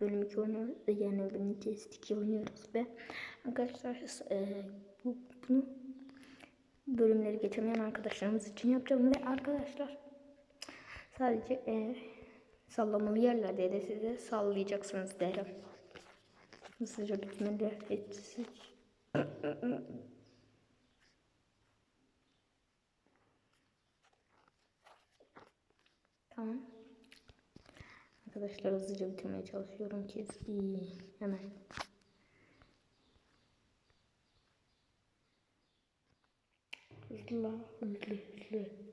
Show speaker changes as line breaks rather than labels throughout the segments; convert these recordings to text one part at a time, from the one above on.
bölüm 2 oynuyoruz. Yani bölüm test 2 oynuyoruz ve arkadaşlar e, bu, bunu bölümleri geçemeyen arkadaşlarımız için yapacağım ve arkadaşlar sadece e, sallamalı yerlerde de size sallayacaksınız derim. Hızlıca bitmeli. Etsiz. Tamam. Arkadaşlar hızlıca bitirmeye çalışıyorum ki. Hemen. Hızlı, hızlı, hızlı.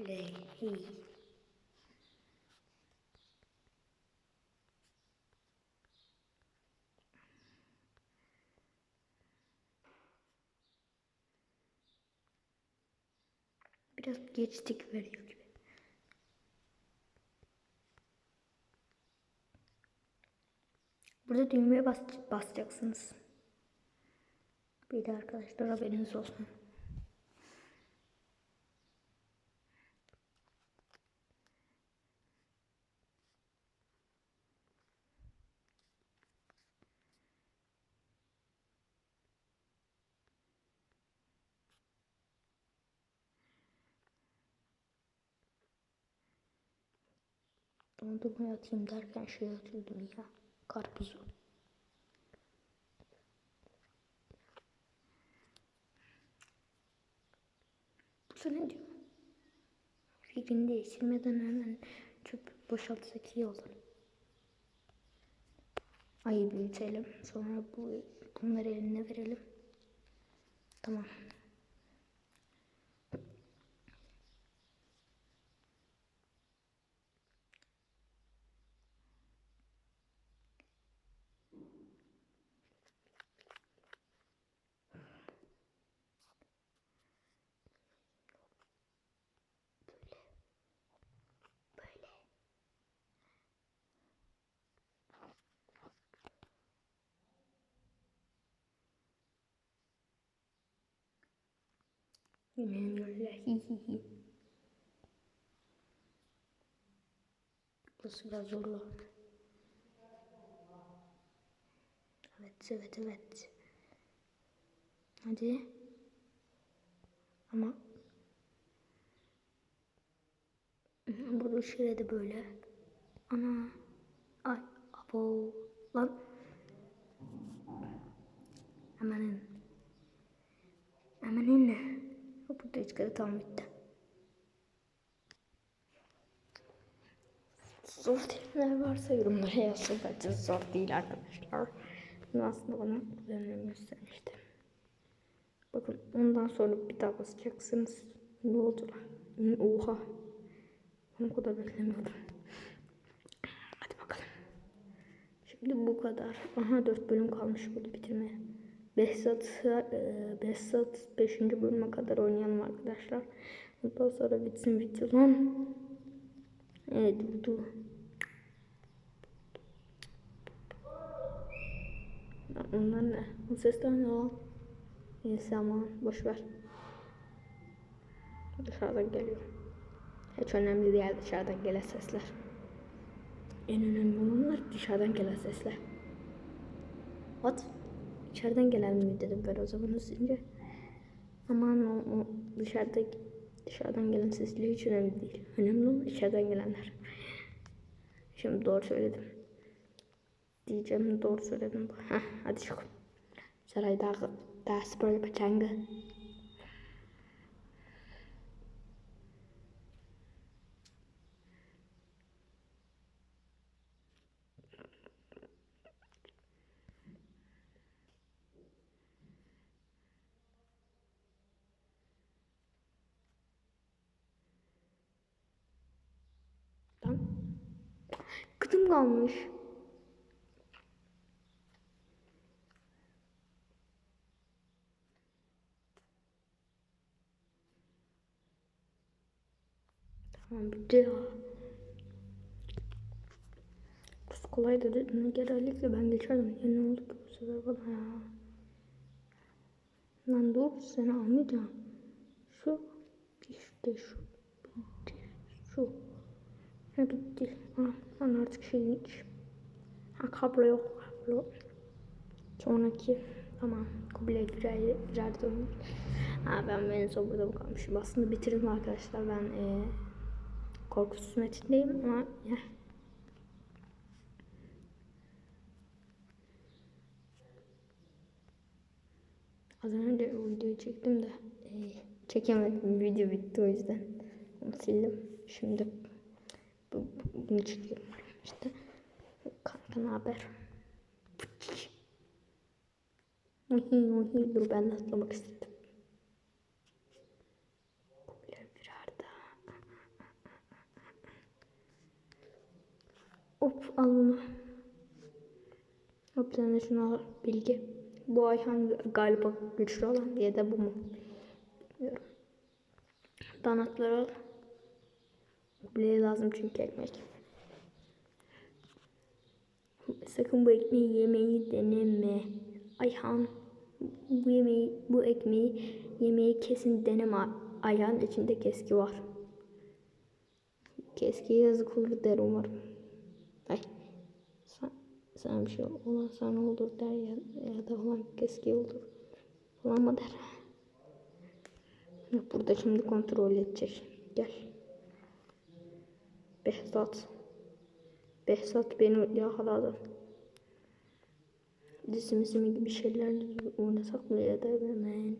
Oley. Biraz geçtik veriyor gibi. Burada düğmeye bas basacaksınız. Bir de arkadaşlar haberiniz olsun. Dondurma atayım derken şey atıyordum ya. Karpuzu. Bu ne diyor? Fikrini değiştirmeden hemen çöp boşaltsak iyi olur. Ayı büyütelim. Sonra bu bunları eline verelim. Tamam. Böyle hi hi hi. Burası biraz zorlu. Evet, evet, evet. Hadi. Ama Burada şöyle de böyle. Ana. Ay. Abo. Lan. Hemenin. Hemenin ne? Kere tam bitti. Zor terimler varsa yorumlara yazın. Bence zor değil arkadaşlar. Ben aslında bana üzerine göstermiştim. Bakın ondan sonra bir daha basacaksınız. Ne oldu lan? Oha. O kadar beklemiyordum. Hadi bakalım. Şimdi bu kadar. Aha 4 bölüm kalmış burada bitirmeye. Behzat, e, Behzat 5. bölüme kadar oynayalım arkadaşlar. Ondan sonra bitsin bitti lan. Evet bu. Onlar ne? O sesler ne o? Neyse aman boşver. Dışarıdan geliyor. Hiç önemli değil dışarıdan gelen sesler. En önemli olanlar dışarıdan gelen sesler. What? İçeriden gelen mi dedim ben o zaman hızlıca. Aman o, o dışarıda dışarıdan gelen sesler hiç önemli değil. Önemli olan içeriden gelenler. Şimdi doğru söyledim. Diyeceğim doğru söyledim. Heh, hadi çık. Sarayda daha spor paçanga. zaten. Kıtım kalmış. Tamam bitti ya. Kız kolay dedi. Genellikle ben geçerdim. Ya ne oldu ki bu sefer bana ya. Lan dur seni almayacağım. Şu işte şu. Bitti şu. Ne bitti? Ah, lan artık şey hiç. Ha kablo yok. Kablo. Sonraki tamam Kubilay girer, girer dönmüş. Ha ben en son burada kalmışım. Aslında bitirdim arkadaşlar. Ben e, korkusuz metindeyim ama ya. Az önce videoyu çektim de e, çekemedim. Video bitti o yüzden. Onu sildim. Şimdi bunu çekiyorum. İşte kanka ne haber? Ohi ohi dur ben de atlamak istedim. Hop al bunu. Hop sen de şunu al bilgi. Bu ay hangi galiba güçlü olan diye de bu mu? Bilmiyorum. Donatları al. Kubilay'a lazım çünkü ekmek. Sakın bu ekmeği yemeyi deneme. Ayhan bu yemeği, bu ekmeği yemeği kesin deneme. Ayhan içinde keski var. Keskiye yazık olur der umarım. Ay. Sen, sana bir şey olan sana olur der ya, ya da olan keski olur. Falan mı der. Burada şimdi kontrol edecek. Gel. Behzat. Behzat beni yakaladı. Dizimizim gibi şeyler oynasak mı ya da ben.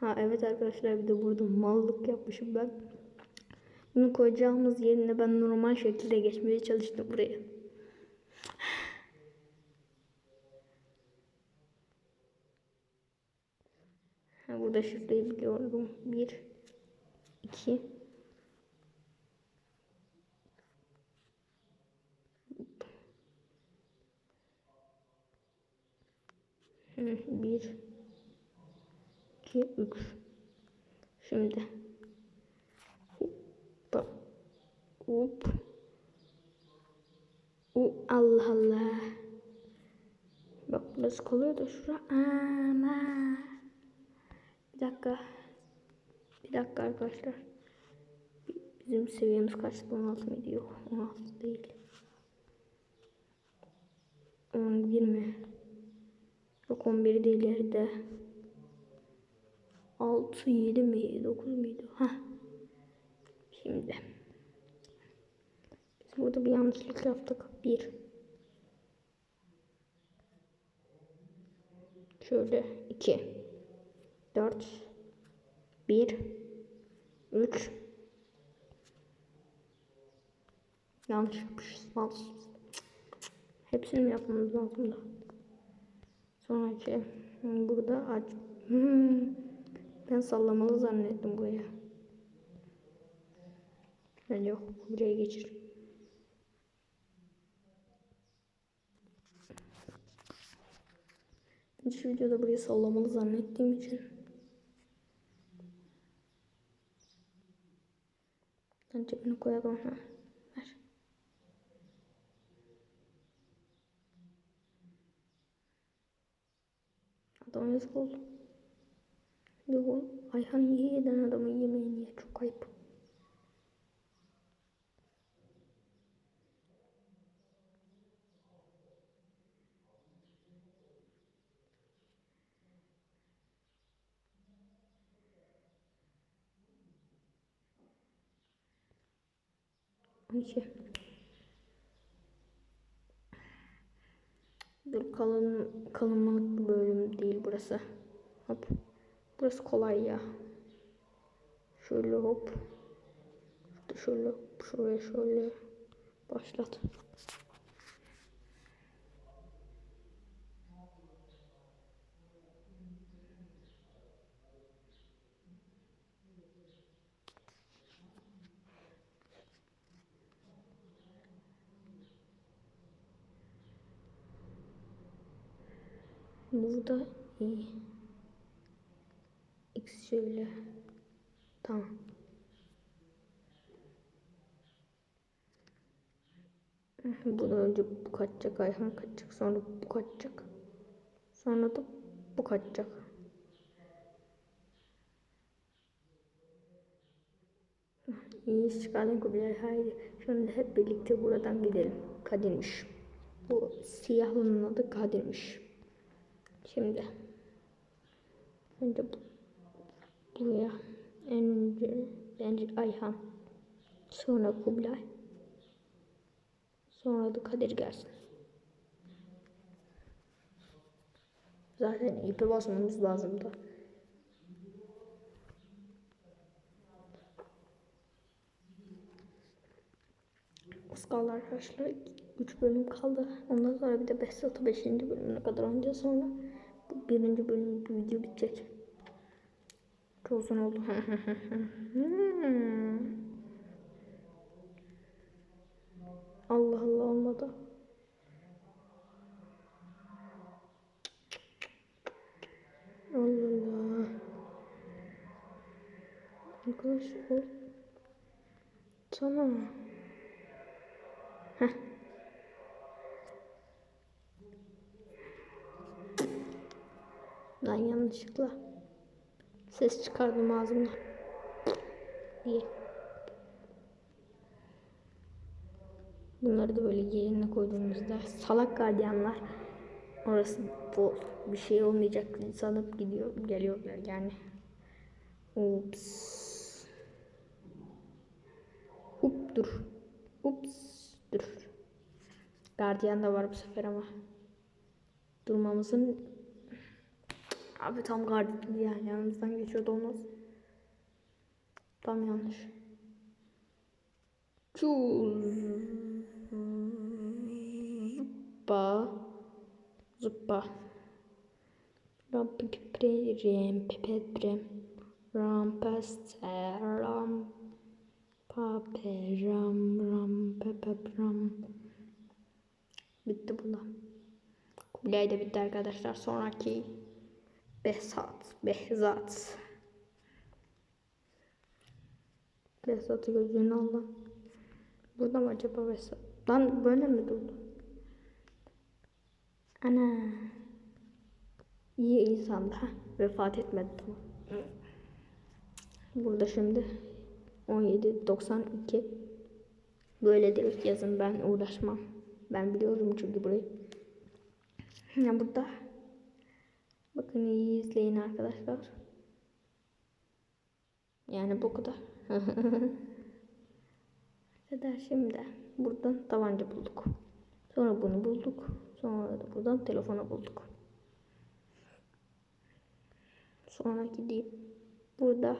Ha evet arkadaşlar bir de burada mallık yapmışım ben. Bunu koyacağımız yerine ben normal şekilde geçmeye çalıştım buraya. Ha, burada şifreyi biliyordum. 1 2 Bir, iki, üç. Şimdi. Hop. Hop. U Allah Allah. Bak burası kalıyor da şura. Ama. Bir dakika. Bir dakika arkadaşlar. Bizim seviyemiz kaçtı? 16 mıydı? Yok 16 değil. 11 mi? Yok 11 değil yerde. 6, 7 mi? 9 muydu? Ha. Şimdi. Biz burada bir yanlışlık yaptık. 1. Şöyle 2. 4. 1. 3. Yanlış yapmışız. Hepsini mi yapmamız lazım da? Sonraki hmm, burada aç. Hmm, ben sallamalı zannettim buraya. Ben yok buraya geçir. Şu videoda burayı sallamalı zannettiğim için. Ben cebine koyalım. Ha. Ver. Adam yazık oldu. Yok Ayhan niye yeden adamın yemeğini ye çok ayıp. İki. Dur kalın kalınlık bir bölüm değil burası. Hop. Burası kolay ya. Şöyle hop. Şurada şöyle şuraya şöyle başlat. Burada iyi. X şöyle. Tamam. Bunu önce bu kaçacak, ayhan kaçacak, sonra bu kaçacak. Sonra da bu kaçacak. İyi iş çıkardın Kubilay haydi. Şimdi hep birlikte buradan gidelim. Kadir'miş. Bu siyahlının adı Kadir'miş. Şimdi. Önce bu, buraya. Önce, önce Ayhan. Sonra Kubilay. Sonra da Kadir gelsin. Zaten ipe basmamız lazımdı. Az kaldı arkadaşlar. 3 bölüm kaldı. Ondan sonra bir de Behzat'ı 5. bölümüne kadar oynayacağız sonra. Birinci bölüm video bitecek. Çok uzun oldu. Allah Allah olmadı. Allah Allah. Arkadaş ol. Sana. Heh. Lan yanlışlıkla ses çıkardım ağzımdan. İyi. Bunları da böyle yerine koyduğumuzda salak gardiyanlar orası bu bir şey olmayacak sanıp gidiyor geliyorlar yani. Ups. Hup dur. Ups dur. Gardiyan da var bu sefer ama. Durmamızın Abi tam gardiyan yani yanımızdan geçiyordu olmaz. Tam yanlış. Zuppa. Zuppa. Rampiprem, pepeprem. Rampaste, ram. Pape, ram, ram, pepepram. Bitti buna. Kubilay da bitti arkadaşlar. Sonraki Behzat, Behzat. Behzat'ı gözünü Allah. Burada mı acaba Behzat? Lan böyle mi durdu? Ana. İyi insan da vefat etmedi tamam. Burada şimdi 17.92 Böyle direkt yazın ben uğraşmam. Ben biliyorum çünkü burayı. Ya burada Bakın iyi izleyin arkadaşlar. Yani bu kadar. Arkadaşlar şimdi buradan tabanca bulduk. Sonra bunu bulduk. Sonra da buradan telefonu bulduk. Sonra gideyim. Burada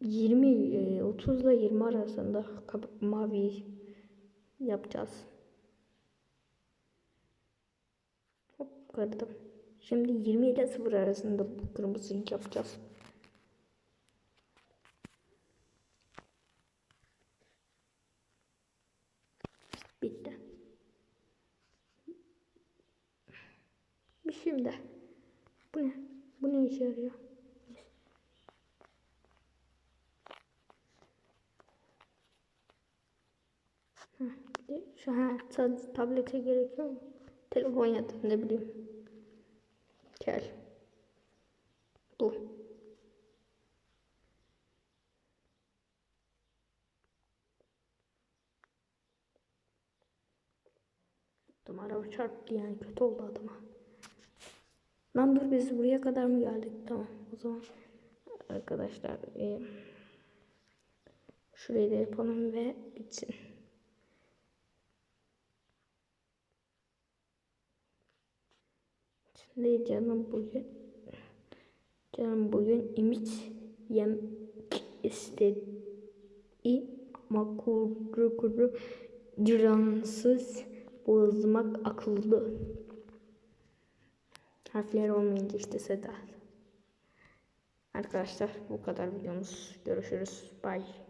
20 30 ile 20 arasında mavi yapacağız. Hop kırdım. Şimdi 20 ile 0 arasında bu kırmızıyı yapacağız. Bitti. Şimdi. Bu ne? Bu ne işe yarıyor? Şu ha tablete gerekiyor mu? Telefon ya da ne bileyim. Gel. Bu. Adam araba çarptı yani kötü oldu adama. Lan dur biz buraya kadar mı geldik? Tamam o zaman arkadaşlar e, şurayı da yapalım ve bitsin. Şimdi canım bugün canım bugün imit yem istedi ama kuru kuru ciransız boğazmak akıllı. Harfler olmayınca işte Seda. Arkadaşlar bu kadar videomuz. Görüşürüz. Bye.